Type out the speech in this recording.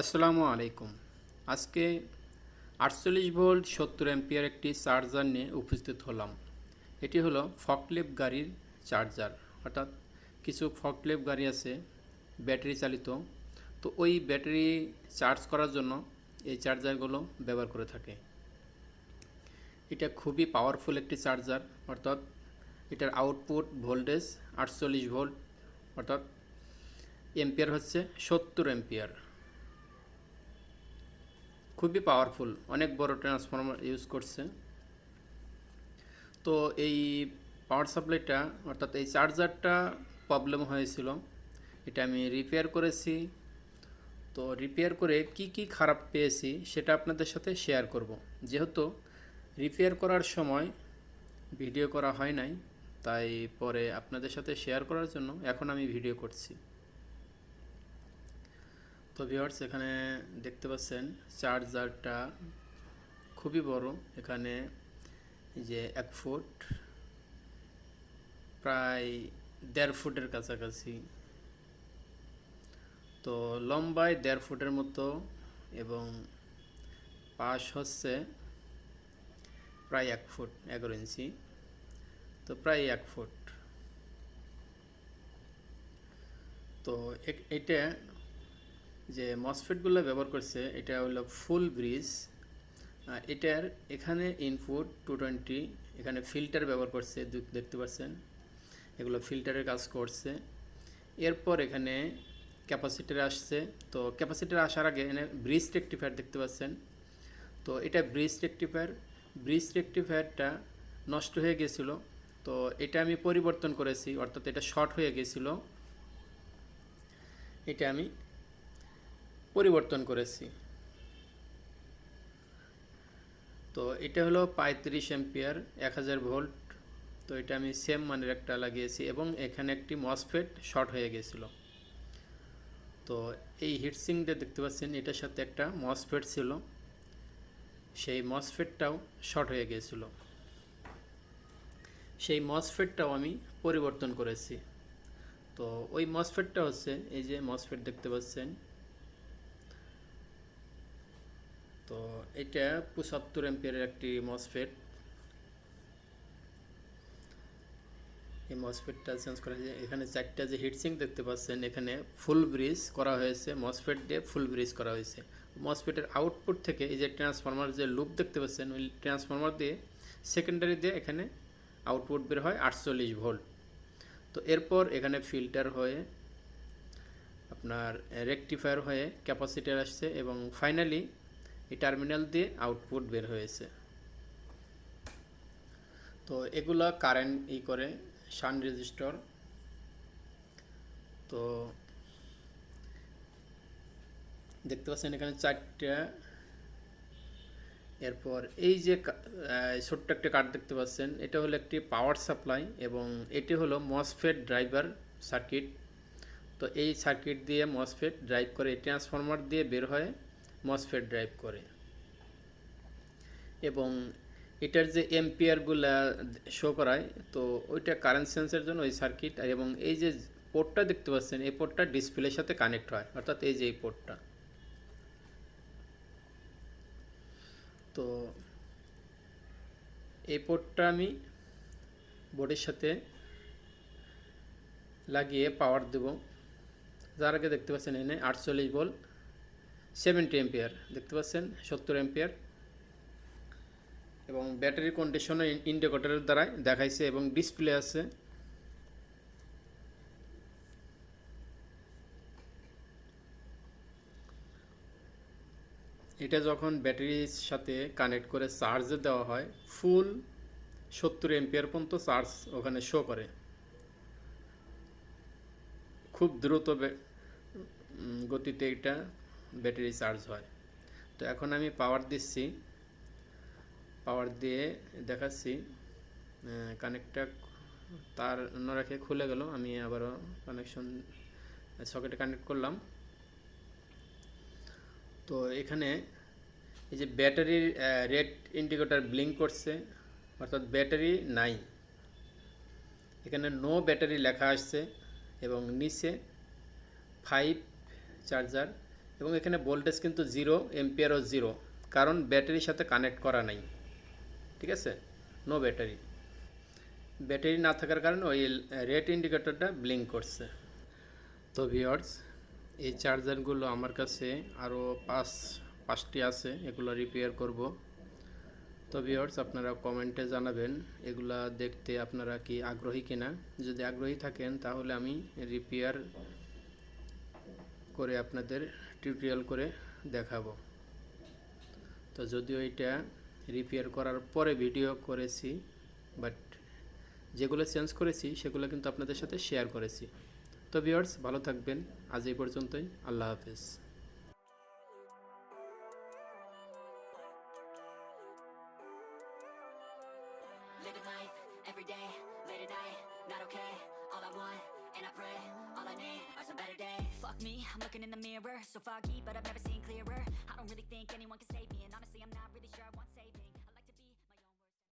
আসসালামু আলাইকুম। আজকে আটচল্লিশ ভোল্ট সত্তর এমপিয়ার একটি চার্জার নিয়ে উপস্থিত হলাম। এটি হলো ফকলেপ গাড়ির চার্জার। অর্থাৎ কিছু ফকলেপ গাড়ি আছে, ব্যাটারি চালিত। তো ওই ব্যাটারি চার্জ করার জন্য এই চার্জারগুলো ব্যবহার করে থাকে। এটা খুবই পাওয়ারফুল একটি চার্জার। অর্থাৎ এটার আউটপুট ভোল্টেজ আটচল্লিশ ভোল্ট। অর্থাৎ এম্পিয়ার হচ্ছে সত্তর এম্পিয়ার খুবই পাওয়ারফুল অনেক বড় ট্রান্সফর্মার ইউজ করছে। তো এই পাওয়ার সাপ্লাইটা অর্থাৎ এই চার্জারটা প্রবলেম হয়েছিল। এটা আমি রিপেয়ার করেছি। তো রিপেয়ার করে কি কি খারাপ পেয়েছি, সেটা আপনাদের সাথে শেয়ার করব। যেহেতু রিপেয়ার করার সময় ভিডিও করা হয় নাই, তাই পরে আপনাদের সাথে শেয়ার করার জন্য এখন আমি ভিডিও করছি। তো ভিওয়ার্স এখানে দেখতে পাচ্ছেন, চার্জারটা খুবই বড়। এখানে যে এক ফুট, প্রায় দেড় ফুটের কাছাকাছি। তো লম্বায় দেড় ফুটের মতো এবং পাশ হচ্ছে প্রায় এক ফুট, এগারো ইঞ্চি। তো প্রায় এক ফুট। তো এটা যে মসফেটগুলো ব্যবহার করছে, এটা হলো ফুল ব্রিজ এটার এখানে ইনপুট টু টোয়েন্টি এখানে ফিল্টার ব্যবহার করছে দেখতে পাচ্ছেন? এগুলো ফিল্টারের কাজ করছে। এরপর এখানে ক্যাপাসিটার আসছে। তো ক্যাপাসিটার আসার আগে এখানে ব্রিজ রেক্টিফায়ার দেখতে পাচ্ছেন? তো এটা ব্রিজ রেক্টিফায়ার ব্রিজ রেক্টিফায়ারটা নষ্ট হয়ে গেছিল। তো এটা আমি পরিবর্তন করেছি, অর্থাৎ এটা শর্ট হয়ে গেছিল। এটা আমি পরিবর্তন করেছি। তো এটা হলো পঁয়ত্রিশ এম্পিয়ার এক হাজার ভোল্ট। তো এটা আমি সেম মানের একটা লাগিয়েছি এবং এখানে একটি মসফেট শর্ট হয়ে গেছিল। তো এই হিটসিংটা দেখতে পাচ্ছেন, এটার সাথে একটা মসফেট ছিল। সেই মসফেটটাও শর্ট হয়ে গিয়েছিল সেই মসফেটটাও আমি পরিবর্তন করেছি। তো ওই মসফেটটা হচ্ছে, এই যে মসফেট দেখতে পাচ্ছেন তো এটা পঁচাত্তর এম্পিয়ারের একটি মসফেট এই মসফেটটা চেঞ্জ করা হয়েছে। এখানে চারটা যে হিটসিং দেখতে পাচ্ছেন, এখানে ফুল ব্রিজ করা হয়েছে। মসফেট দিয়ে ফুল ব্রিজ করা হয়েছে। মসফেটের আউটপুট থেকে এই যে ট্রান্সফরমার যে লুপ দেখতে পাচ্ছেন, ওই ট্রান্সফরমার দিয়ে সেকেন্ডারি দিয়ে এখানে আউটপুট বের হয় আটচল্লিশ ভোল্ট তো এরপর এখানে ফিল্টার হয়ে আপনার রেকটিফায়ার হয়ে ক্যাপাসিটার আসছে এবং ফাইনালি এই টার্মিনাল দিয়ে আউটপুট বের হয়েছে। তো এগুলো কারেন্ট ই করে শান রেজিস্টর তো দেখতে পাচ্ছেন এখানে চারটা। এরপর এই যে ছোট্ট একটা কার্ড দেখতে পাচ্ছেন, এটা হলো একটি পাওয়ার সাপ্লাই এবং এটি হলো মসফেট ড্রাইভার সার্কিট তো এই সার্কিট দিয়ে মসফেট ড্রাইভ করে ট্রান্সফরমার দিয়ে বের হয়ে। মসফেট ড্রাইভ করে। এবং এটার যে এম্পিয়ারগুলা শো করায়, তো ওইটা কারেন্ট সেন্সের জন্য ওই সার্কিট এবং এই যে পোর্টটা দেখতে পাচ্ছেন, এই পোর্টটা ডিসপ্লের সাথে কানেক্ট হয়, অর্থাৎ এই যে এই পোর্টটা তো এই পোর্টটা আমি বোর্ডের সাথে লাগিয়ে পাওয়ার দেব। যার আগে দেখতে পাচ্ছেন এনে আটচল্লিশ ভোল্ট সেভেন্টি এম্পিয়ার দেখতে পাচ্ছেন? সত্তর এম্পিয়ার এবং ব্যাটারি কন্ডিশনও ইন্ডিকেটরের দ্বারাই দেখাইছে এবং ডিসপ্লে আছে। এটা যখন ব্যাটারির সাথে কানেক্ট করে চার্জে দেওয়া হয়, ফুল সত্তর এম্পিয়ার পর্যন্ত চার্জ ওখানে শো করে। খুব দ্রুত গতিতে এটা ব্যাটারি চার্জ হয়। তো এখন আমি পাওয়ার দিচ্ছি। পাওয়ার দিয়ে দেখাচ্ছি। কানেক্টটা তার অন্য রেখে খুলে গেল। আমি আবারও কানেকশন সকেটে কানেক্ট করলাম। তো এখানে এই যে ব্যাটারির রেড ইন্ডিকেটর ব্লিঙ্ক করছে, অর্থাৎ ব্যাটারি নাই। এখানে নো ব্যাটারি লেখা আসছে এবং নিচে ফাইভ চার্জার এবং এখানে ভোল্টেজ কিন্তু জিরো এম্পিয়ারও জিরো কারণ ব্যাটারির সাথে কানেক্ট করা নাই। ঠিক আছে? নো ব্যাটারি ব্যাটারি না থাকার কারণে ওই রেড ইন্ডিকেটরটা ব্লিঙ্ক করছে। তো ভিওর্স এই চার্জারগুলো আমার কাছে আরও পাঁচ, পাঁচটি আছে, এগুলো রিপেয়ার করব। তো ভিওর্স আপনারা কমেন্টে জানাবেন, এগুলা দেখতে আপনারা কি আগ্রহী কিনা? যদি আগ্রহী থাকেন, তাহলে আমি রিপেয়ার করে আপনাদের টিউটোরিয়াল করে দেখাবো। তো যদিও এটা রিপেয়ার করার পরে ভিডিও করেছি বাট যেগুলো চেঞ্জ করেছি, সেগুলো কিন্তু আপনাদের সাথে শেয়ার করেছি। তো ভিওর্স ভালো থাকবেন। আজ এই পর্যন্তই। আল্লাহ হাফেজ। Fuck me, I'm looking in the mirror, so foggy, but I've never seen clearer. I don't really think anyone can save me, and honestly, I'm not really sure I want.